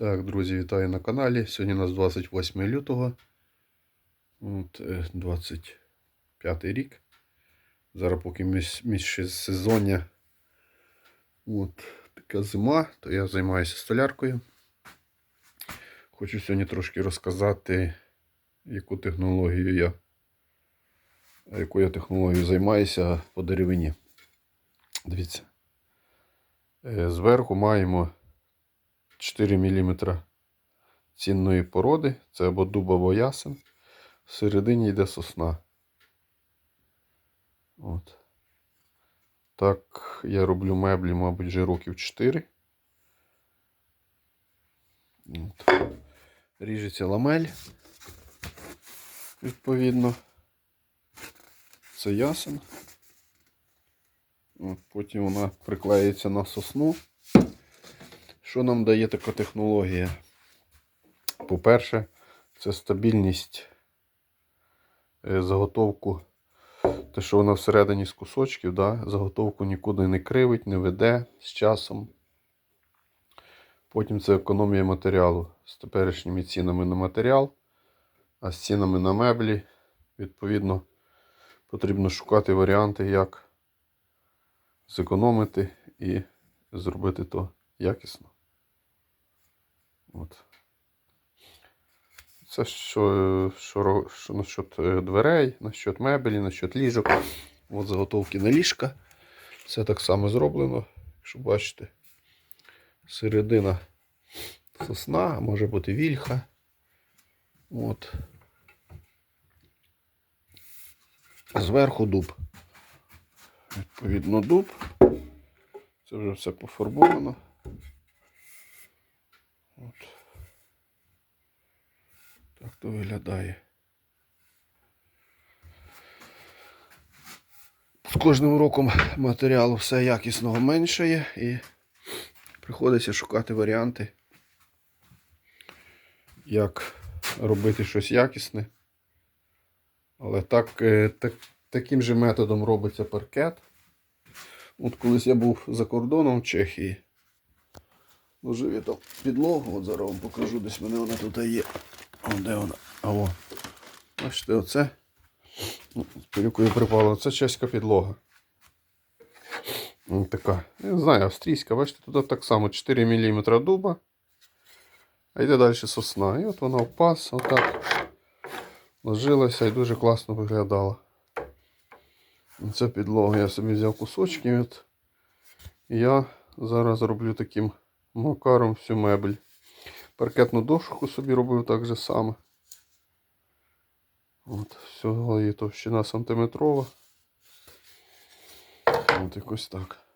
Так, друзі, вітаю на каналі. Сьогодні у нас 28 лютого. От, е, 25 рік. Зараз поки між, міжсезоння. От, така зима, то я займаюся столяркою. Хочу сьогодні трошки розказати, яку технологію я, яку я технологію займаюся по деревині. Дивіться. Е, Зверху маємо 4 мм цінної породи. Це або дуб, або ясен. Всередині йде сосна. От. Так, я роблю меблі, мабуть, вже років 4. От. Ріжеться ламель. Відповідно. Це ясен. От, потім вона приклеїться на сосну. Що нам дає така технологія? По-перше, це стабільність е, заготовку. Те, що вона всередині з кусочків, да, заготовку нікуди не кривить, не веде з часом. Потім це економія матеріалу з теперішніми цінами на матеріал, а з цінами на меблі, відповідно, потрібно шукати варіанти, як зекономити і зробити то якісно. От. Це що, що, що насчет е, дверей, насчет мебелі, насчет ліжок. От заготовки на ліжка. Все так само зроблено. Якщо бачите, середина сосна, а може бути вільха. От. Зверху дуб. Відповідно, дуб. Це вже все пофарбовано. От. Так то виглядає. З кожним роком матеріалу все якісного меншає і приходиться шукати варіанти, як робити щось якісне. Але так, е, так, таким же методом робиться паркет. От колись я був за кордоном в Чехії. Ложив я там підлогу, от зараз вам покажу, десь мене вона тут є. Де вона? О. Бачите, оце. Ну, З пилюкою припало. Це чеська підлога. Така. Не знаю, австрійська, бачите, тут так само 4 мм дуба. А йде далі сосна. І от вона в паз, отак ложилася і дуже класно виглядала. Це підлога. Я собі взяв кусочки. От. Я зараз роблю таким макаром всю мебель. Паркетну дошку собі робив так же саме. От, всього її товщина сантиметрова. От якось так.